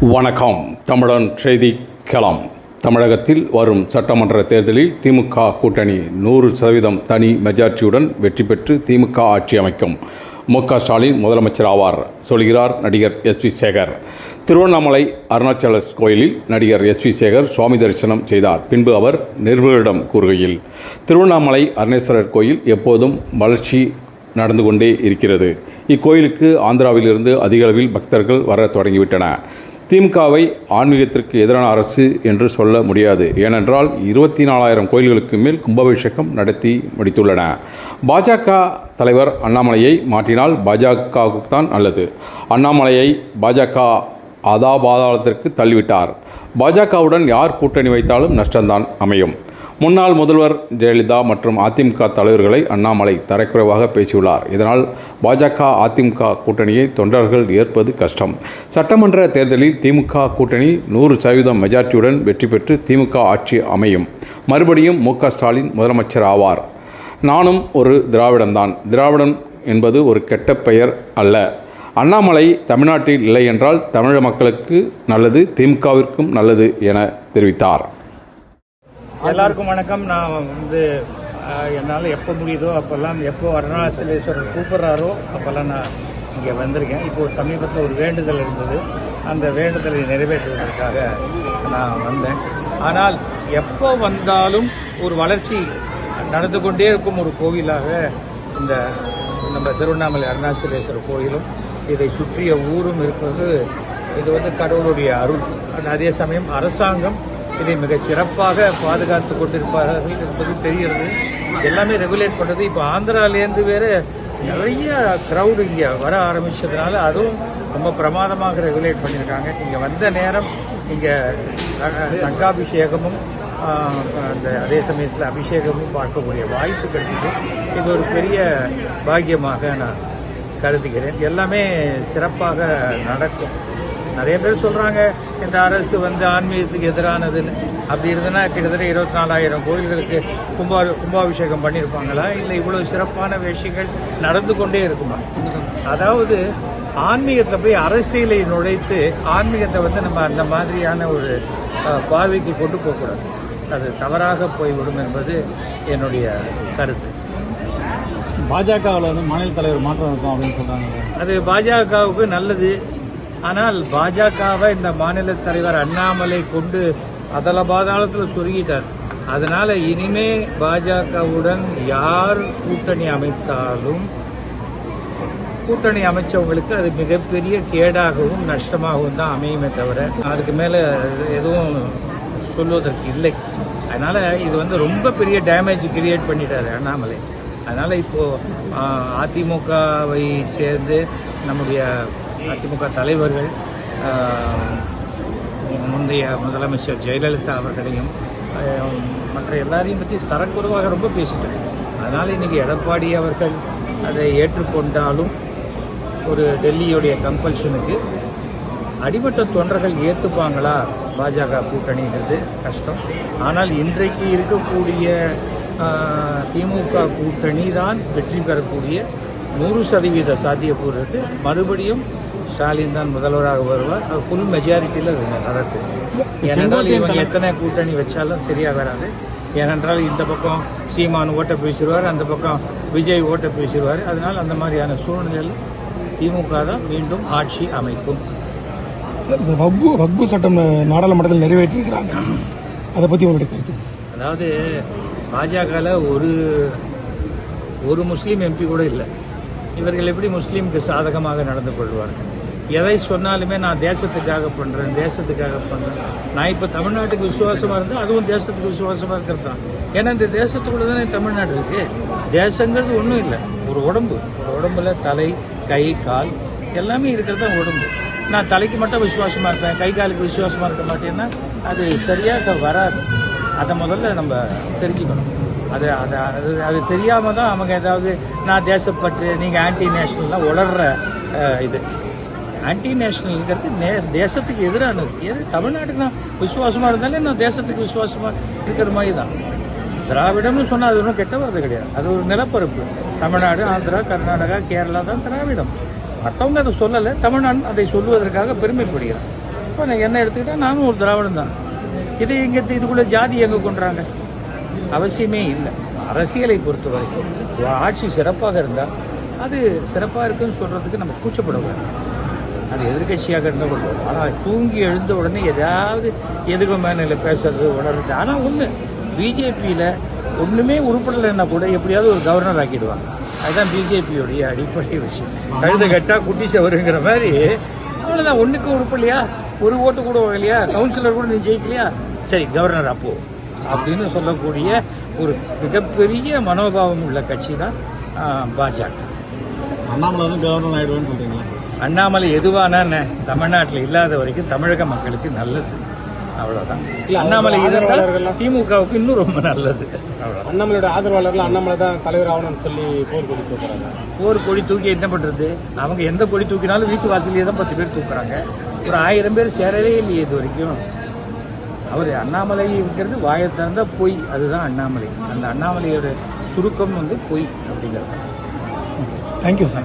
வணக்கம். தமிழன் செய்தி களம். தமிழகத்தில் வரும் சட்டமன்ற தேர்தலில் திமுக கூட்டணி நூறு சதவீதம் தனி மெஜாரிட்டியுடன் வெற்றி பெற்று திமுக ஆட்சி அமைக்கும். மு க ஸ்டாலின் முதலமைச்சர் ஆவார் சொல்கிறார் நடிகர் எஸ் வி சேகர். திருவண்ணாமலை அருணாச்சலஸ் கோயிலில் நடிகர் எஸ் வி சேகர் சுவாமி தரிசனம் செய்தார். பின்பு அவர் நிருபர்களிடம் கூறுகையில் திருவண்ணாமலை அருணேஸ்வரர் கோயில் எப்போதும் வளர்ச்சி நடந்து கொண்டே இருக்கிறது. இக்கோயிலுக்கு ஆந்திராவிலிருந்து அதிக அளவில் பக்தர்கள் வர தொடங்கிவிட்டன. திமுகவை ஆன்மீகத்திற்கு எதிரான அரசு என்று சொல்ல முடியாது. ஏனென்றால் இருபத்தி நாலாயிரம் கோயில்களுக்கு மேல் கும்பாபிஷேகம் நடத்தி முடித்துள்ளன. பாஜக தலைவர் அண்ணாமலையை மாற்றினால் பாஜகவுக்கு தான் நல்லது. அண்ணாமலையை பாஜக அதாபாதாளத்திற்கு தள்ளிவிட்டார். பாஜகவுடன் யார் கூட்டணி வைத்தாலும் நஷ்டம்தான் அமையும். முன்னாள் முதல்வர் ஜெயலலிதா மற்றும் அதிமுக தலைவர்களை அண்ணாமலை தரைக்குறைவாக பேசியுள்ளார். இதனால் பாஜக அதிமுக கூட்டணியை தொண்டர்கள் ஏற்பது கஷ்டம். சட்டமன்ற தேர்தலில் திமுக கூட்டணி நூறு சதவீதம் மெஜாரிட்டியுடன் வெற்றி பெற்று திமுக ஆட்சி அமையும். மறுபடியும் மு க ஸ்டாலின் முதலமைச்சர் ஆவார். நானும் ஒரு திராவிடன்தான் திராவிடன் என்பது ஒரு கெட்ட பெயர் அல்ல. அண்ணாமலை தமிழ்நாட்டில் இல்லை என்றால் தமிழக மக்களுக்கு நல்லது திமுகவிற்கும் நல்லது என தெரிவித்தார். எல்லாருக்கும் வணக்கம். நான் வந்து என்னால் எப்போ முடியுதோ அப்போல்லாம் எப்போ அருணாச்சலேஸ்வரர் கூப்பிட்றாரோ அப்போல்லாம் நான் இங்கே வந்திருக்கேன். இப்போ சமீபத்தில் ஒரு வேண்டுதல் இருந்தது. அந்த வேண்டுதலை நிறைவேற்றுவதற்காக நான் வந்தேன். ஆனால் எப்போ வந்தாலும் ஒரு வளர்ச்சி நடந்து கொண்டே இருக்கும் ஒரு கோவிலாக இந்த நம்ம திருவண்ணாமலை அருணாச்சலேஸ்வரர் கோயிலும் இதை சுற்றிய ஊரும் இருப்பது இது வந்து கடவுளுடைய அருள். அதே சமயம் அரசாங்கம் இதை மிக சிறப்பாக பாதுகாத்து கொண்டிருப்பார்கள் என்பது தெரிகிறது. எல்லாமே ரெகுலேட் பண்றது. இப்போ ஆந்திராலேருந்து வேற நிறைய கிரவுடு இங்க வர ஆரம்பிச்சதுனால அதுவும் ரொம்ப பிரமாதமாக ரெகுலேட் பண்ணியிருக்காங்க இங்க வந்த நேரம் இங்க சங்காபிஷேகமும் அந்த அதே சமயத்தில் அபிஷேகமும் பார்க்கக்கூடிய வாய்ப்பு கிடைச்சது இது ஒரு பெரிய பாக்கியமாக நான் கருதுகிறேன். எல்லாமே சிறப்பாக நடக்கும். நிறைய பேர் சொல்றாங்க இந்த அரசு வந்து ஆன்மீகத்துக்கு எதிரானதுன்னு. அப்படி இருந்ததுன்னா கிட்டத்தட்ட இருபத்தி நாலாயிரம் கோயில்களுக்கு கும்பா கும்பாபிஷேகம் பண்ணியிருப்பாங்களா? இல்லை இவ்வளவு சிறப்பான விஷயங்கள் நடந்து கொண்டே இருக்குமா? அதாவது ஆன்மீகத்தில் போய் அரசியலை நுழைத்து ஆன்மீகத்தை வந்து நம்ம அந்த மாதிரியான ஒரு பார்வைக்கு கொண்டு போகக்கூடாது. அது தவறாக போய்விடும் என்பது என்னுடைய கருத்து. பாஜகவில் வந்து மாநில தலைவர் மாற்றம் இருக்கும் அப்படின்னு சொல்றாங்க. அது பாஜகவுக்கு நல்லது. ஆனால் பாஜகவை இந்த மாநில தலைவர் அண்ணாமலை கொண்டு அதல பாதாளத்தில் சொருகிட்டார். அதனால இனிமே பாஜகவுடன் யார் கூட்டணி அமைத்தாலும் கூட்டணி அமைச்சவங்களுக்கு அது மிகப்பெரிய கேடாகவும் நஷ்டமாகவும் தான் அமையுமே தவிர அதுக்கு மேல எதுவும் சொல்வதற்கு இல்லை. அதனால இது வந்து ரொம்ப பெரிய டேமேஜ் கிரியேட் பண்ணிட்டாரு அண்ணாமலை. அதனால இப்போ அதிமுகவை சேர்ந்து நம்முடைய அதிமுக தலைவர்கள் முந்தைய முதலமைச்சர் ஜெயலலிதா அவர்களையும் மற்ற எல்லாரையும் பற்றி தரக்குறைவாக ரொம்ப பேசிட்டாங்க அதனால் இன்னைக்கு எடப்பாடி அவர்கள் அதை ஏற்றுக்கொண்டாலும் ஒரு டெல்லியுடைய கம்பல்ஷனுக்கு அடிமட்ட தொண்டர்கள் ஏற்றுப்பாங்களா பாஜக கூட்டணிங்கிறது கஷ்டம். ஆனால் இன்றைக்கு இருக்கக்கூடிய திமுக கூட்டணி தான் வெற்றி பெறக்கூடிய நூறு சதவீத சாத்தியக்கூறு இருக்கு மறுபடியும் ஸ்டாலின் தான் முதல்வராக வருவார். அது ஃபுல் மெஜாரிட்டியில் அது நடக்கும் ஏனென்றால் இவங்க எத்தனை கூட்டணி வச்சாலும் சரியா வராது. ஏனென்றால் இந்த பக்கம் சீமான் ஓட்ட பேசிடுவார் அந்த பக்கம் விஜய் ஓட்ட பேசிடுவார் அதனால் அந்த மாதிரியான சூழ்நிலையில் திமுக தான் மீண்டும் ஆட்சி அமைக்கும். இந்த வக்பு வக்பு சட்டம் நாடாளுமன்றத்தில் நிறைவேற்றிருக்கிறாங்க அதை பத்தி உங்களுடைய கருத்து. அதாவது பாஜகவில் ஒரு ஒரு முஸ்லீம் எம்பி கூட இல்லை. இவர்கள் எப்படி முஸ்லீமுக்கு சாதகமாக நடந்து கொள்வார்கள்? எதை சொன்னாலுமே நான் தேசத்துக்காக பண்றேன் தேசத்துக்காக பண்றேன். நான் இப்ப தமிழ்நாட்டுக்கு விசுவாசமா இருந்தா அதுவும் தேசத்துக்கு விசுவாசமா இருக்கிறது? தான் ஏன்னா இந்த தேசத்துக்குள்ள தானே தமிழ்நாடு இருக்கு. தேசங்கிறது ஒன்றும் இல்லை. ஒரு உடம்பு. ஒரு உடம்புல தலை கை கால் எல்லாமே இருக்கிறது தான் உடம்பு. நான் தலைக்கு மட்டும் விசுவாசமா இருப்பேன் கை காலுக்கு விசுவாசமா இருக்க மாட்டேன்னா அது சரியாக வராது. அதை முதல்ல நம்ம தெரிஞ்சுக்கணும். அது அது அது அது தெரியாமல் தான் அவங்க ஏதாவது நான் தேசப்பற்று நீங்கள் ஆன்டி நேஷனல்லாம் உளர்ற இது. ஆன்டி நேஷனல்ங்கிறது நே தேசத்துக்கு எதிரானது. எது தமிழ்நாட்டுக்கு தான் விசுவாசமாக இருந்தாலே நான் தேசத்துக்கு விசுவாசமாக இருக்கிற மாதிரி தான். திராவிடம்னு சொன்னால் அது ஒன்றும் கெட்ட வார்த்தை கிடையாது. அது ஒரு நிலப்பரப்பு. தமிழ்நாடு ஆந்திரா கர்நாடகா கேரளா தான் திராவிடம். மற்றவங்க அதை சொல்லலை தமிழ்நாடு அதை சொல்லுவதற்காக பெருமைப்படுகிறார் இப்போ நான் என்ன எடுத்துக்கிட்டால் நானும் ஒரு திராவிடம் தான் இது எங்கே இதுக்குள்ளே ஜாதி எங்கே கொண்டுறாங்க? அவசியமே இல்லை. அரசியலை பொறுத்த வரைக்கும் ஒரு ஆட்சி சிறப்பாக இருந்தால் அது சிறப்பாக இருக்குன்னு சொல்கிறதுக்கு நம்ம கூச்சப்படக்கூடாது. அது எதிர்கட்சியாக இருந்தால் கொள்வோம் ஆனால் தூங்கி எழுந்த உடனே ஏதாவது எதுக்கு மேனில் பேசுறது உணர்றது ஆனால் ஒன்று பிஜேபியில் ஒன்றுமே உருப்படலைன்னா கூட எப்படியாவது ஒரு கவர்னர் ஆக்கிடுவாங்க. அதுதான் பிஜேபியோடைய அடிப்படை விஷயம். கழுத கட்டா குட்டி சவருங்கிற மாதிரி அவ்வளோதான் ஒன்றுக்கு உருப்படலையா? ஒரு ஓட்டு கூட இல்லையா? கவுன்சிலர் கூட நீ ஜெயிக்கலையா? சரி கவர்னர் அப்போ. அப்படின்னு சொல்லக்கூடிய ஒரு மிகப்பெரிய மனோபாவம் உள்ள கட்சி தான் பாஜக. அண்ணாமலை வந்து கவர்னர் ஆயிடுவேன்னு சொல்றீங்களா? அண்ணாமலை எதுவானா தமிழ்நாட்டில் இல்லாத வரைக்கும் தமிழக மக்களுக்கு நல்லது. அவ்வளவுதான். அண்ணாமலை இருந்தால் திமுகவுக்கு இன்னும் ரொம்ப நல்லது. அண்ணாமலையோட ஆதரவாளர்கள் அண்ணாமலை தான் தலைவர் ஆகணும்னு சொல்லி போர் கொடி போகிறாங்க ஒரு கொடி தூக்கி என்ன பண்றது? அவங்க எந்த கொடி தூக்கினாலும் வீட்டு வாசலையே தான் பத்து பேர் தூக்குறாங்க. ஒரு ஆயிரம் பேர் சேரவே இல்லையே இது வரைக்கும். அவர் அண்ணாமலைங்கிறது வாயை திறந்தா பொய். அதுதான் அண்ணாமலை. அந்த அண்ணாமலையோட சுருக்கம் வந்து பொய் அப்படிங்கிறது. Thank you sir